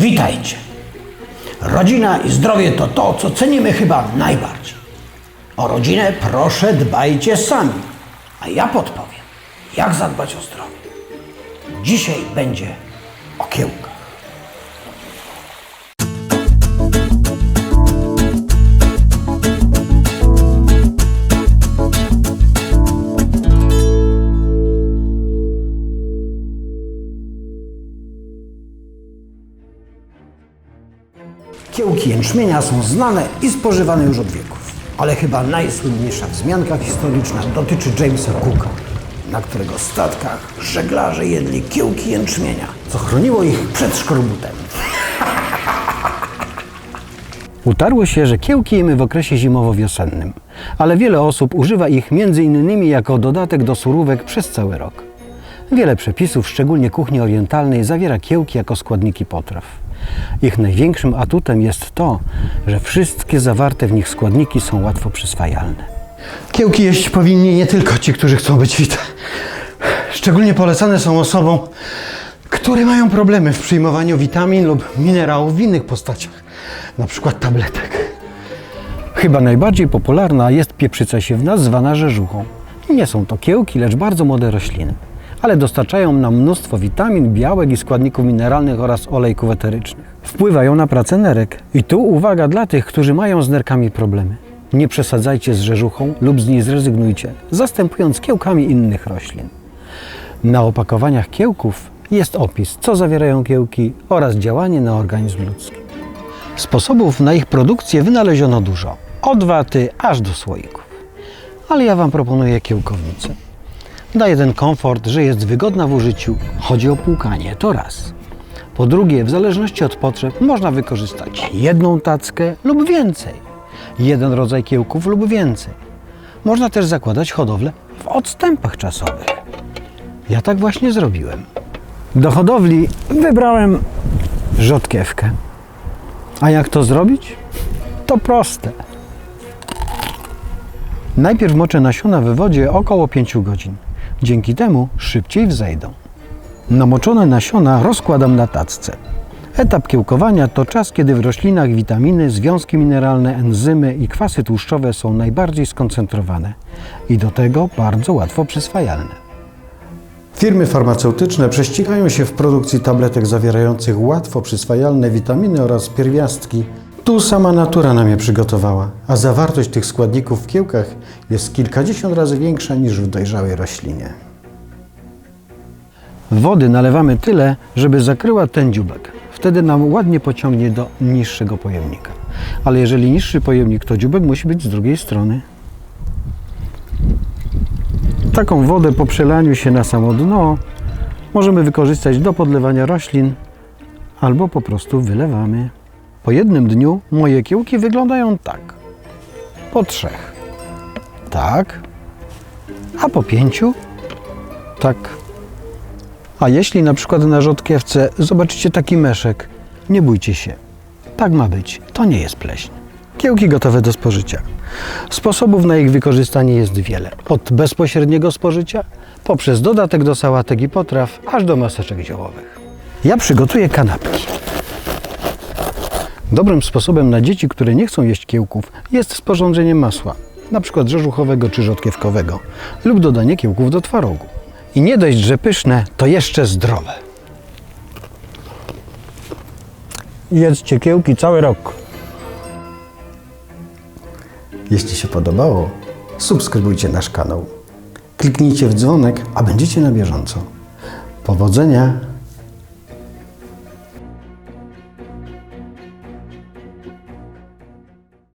Witajcie. Rodzina i zdrowie to to, co cenimy chyba najbardziej. O rodzinę proszę dbajcie sami, a ja podpowiem, jak zadbać o zdrowie. Dzisiaj będzie o Kiełki jęczmienia są znane i spożywane już od wieków. Ale chyba najsłynniejsza wzmianka historyczna dotyczy Jamesa Cooka, na którego statkach żeglarze jedli kiełki jęczmienia, co chroniło ich przed szkorbutem. Utarło się, że kiełki jemy w okresie zimowo-wiosennym, ale wiele osób używa ich innymi jako dodatek do surówek przez cały rok. Wiele przepisów, szczególnie kuchni orientalnej, zawiera kiełki jako składniki potraw. Ich największym atutem jest to, że wszystkie zawarte w nich składniki są łatwo przyswajalne. Kiełki jeść powinni nie tylko ci, którzy chcą być fit. Szczególnie polecane są osobom, które mają problemy w przyjmowaniu witamin lub minerałów w innych postaciach, na przykład tabletek. Chyba najbardziej popularna jest pieprzyca siewna zwana rzeżuchą. Nie są to kiełki, lecz bardzo młode rośliny, ale dostarczają nam mnóstwo witamin, białek i składników mineralnych oraz olejków eterycznych. Wpływają na pracę nerek. I tu uwaga dla tych, którzy mają z nerkami problemy. Nie przesadzajcie z rzeżuchą lub z niej zrezygnujcie, zastępując kiełkami innych roślin. Na opakowaniach kiełków jest opis, co zawierają kiełki oraz działanie na organizm ludzki. Sposobów na ich produkcję wynaleziono dużo. Od waty aż do słoików. Ale ja Wam proponuję kiełkownicę. Daje ten komfort, że jest wygodna w użyciu. Chodzi o płukanie, to raz. Po drugie, w zależności od potrzeb można wykorzystać jedną tackę lub więcej. Jeden rodzaj kiełków lub więcej. Można też zakładać hodowlę w odstępach czasowych. Ja tak właśnie zrobiłem. Do hodowli wybrałem rzodkiewkę. A jak to zrobić? To proste. Najpierw moczę nasiona w wodzie około 5 godzin. Dzięki temu szybciej wzejdą. Namoczone nasiona rozkładam na tacce. Etap kiełkowania to czas, kiedy w roślinach witaminy, związki mineralne, enzymy i kwasy tłuszczowe są najbardziej skoncentrowane i do tego bardzo łatwo przyswajalne. Firmy farmaceutyczne prześcigają się w produkcji tabletek zawierających łatwo przyswajalne witaminy oraz pierwiastki. Tu sama natura nam je przygotowała, a zawartość tych składników w kiełkach jest kilkadziesiąt razy większa niż w dojrzałej roślinie. Wody nalewamy tyle, żeby zakryła ten dziubek. Wtedy nam ładnie pociągnie do niższego pojemnika. Ale jeżeli niższy pojemnik, to dziubek musi być z drugiej strony. Taką wodę po przelaniu się na samo dno możemy wykorzystać do podlewania roślin albo po prostu wylewamy. Po jednym dniu moje kiełki wyglądają tak. Po trzech. Tak. A po pięciu? Tak. A jeśli na przykład na rzodkiewce zobaczycie taki meszek, nie bójcie się. Tak ma być. To nie jest pleśń. Kiełki gotowe do spożycia. Sposobów na ich wykorzystanie jest wiele. Od bezpośredniego spożycia, poprzez dodatek do sałatek i potraw, aż do maseczek ziołowych. Ja przygotuję kanapki. Dobrym sposobem na dzieci, które nie chcą jeść kiełków, jest sporządzenie masła, przykład rzeżuchowego czy rzodkiewkowego, lub dodanie kiełków do twarogu. I nie dość, że pyszne, to jeszcze zdrowe. Jedzcie kiełki cały rok. Jeśli się podobało, subskrybujcie nasz kanał. Kliknijcie w dzwonek, a będziecie na bieżąco. Powodzenia!